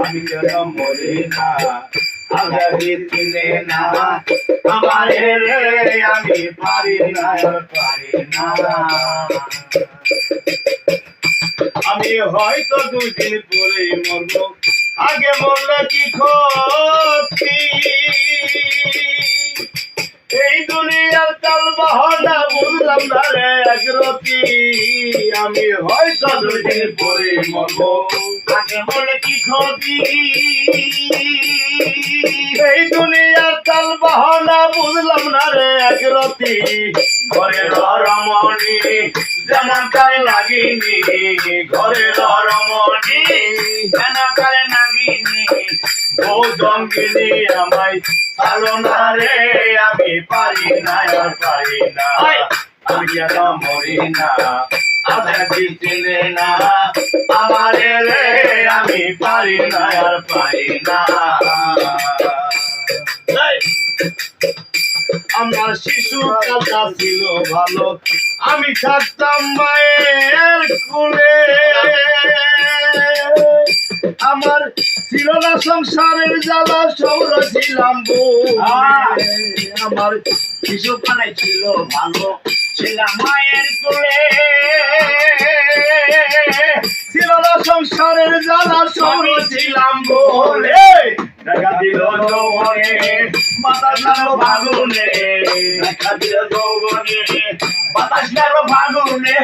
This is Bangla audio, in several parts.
আমি কেন মরি না। আজাদি চিনে না, আমার রে আমি পারি না পারি না। আমি হয়তো দুই দিন পরে মরব, আগে মরলে কি ক্ষতি? এই দুনিয়ার কাল বাহনা বুঝলাম না রে আমি হয়তো দুই দিন পরে মরব। আগে মরলে কি ক্ষতি? এই দুনিয়ার কাল বাহনা বুঝলাম না রে একরতি ঘরের রমণী যেমন কাল লাগিনি ঘরের রমণী যেন কাল লাগিনি বউ জঙ্গিনী আমায় ভালো না রে আমি পারি না আর পারি না। আমি যেন মরি না আধা চিনে না। আমার শিশু কাটা ছিল ভালো আমি থাকতাম মায়ের কুলে আমার ছিল না সংসারের জ্বালা সৌর ছিলাম আমার শিশু কালে ছিল ভালো ছিলাম মায়ের কুলে ছিল না সংসারের জ্বালা সৌর ছিলাম বলে। দেখা দিল যৌবনে, বাতাস লাগল ফাগুনে দেখা দিল যৌবনে, বাতাস লাগল ফাগুনে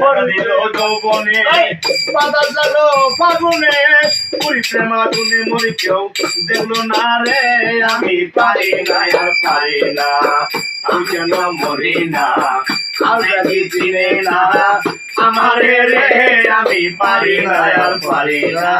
দেখা দিল যৌবনে, বাতাস লাগল ফাগুনে পুরি প্রেম আগুনে মরি কেউ দেখল না রে। আমি পারি না, আর পারি না। আমি কেন মরি না। আমারে রে আমি পারি না পারি না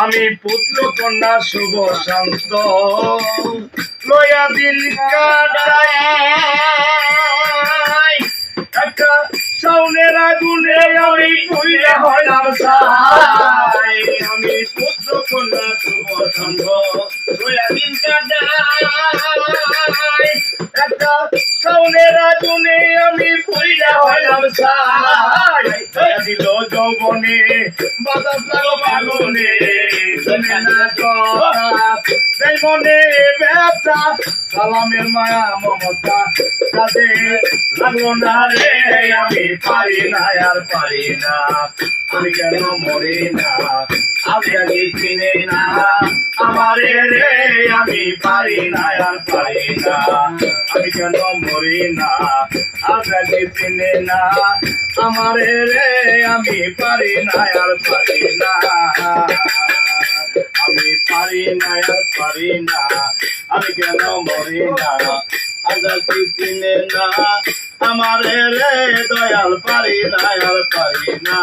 আমি পুত্র কন্যা শুভ শান্ত। লয়া দিন কাটাই একটা সাউনের আগুনে আমি পুইরা হইলাম সাই আমি পুত্র কন্যা শুভ লয়া দিন কাটাই একটা সাউনের আগুনে আমি পুইরা হইলাম সাই দিল যৌবনে, বাতাস লাগো ফাগুনে শুনে সেই মনে ব্যথা, সালামের মায়া, মমতা। কাজে লাগল না রে, আমি পারি না, আর পারি না। আমি কেন মরি না? আগে চিনে না। আমারে রে, আমি পারি না, আর পারি না। আমি কেন মরি না? আগে চিনে না। আমারে রে, আমি পারি না, আর পারি না। আমি পারি না, আর পারি না আমি কেন মরি না? আজাদি চিনে না, আমার রে দয়াল পারি না, আর পারি না।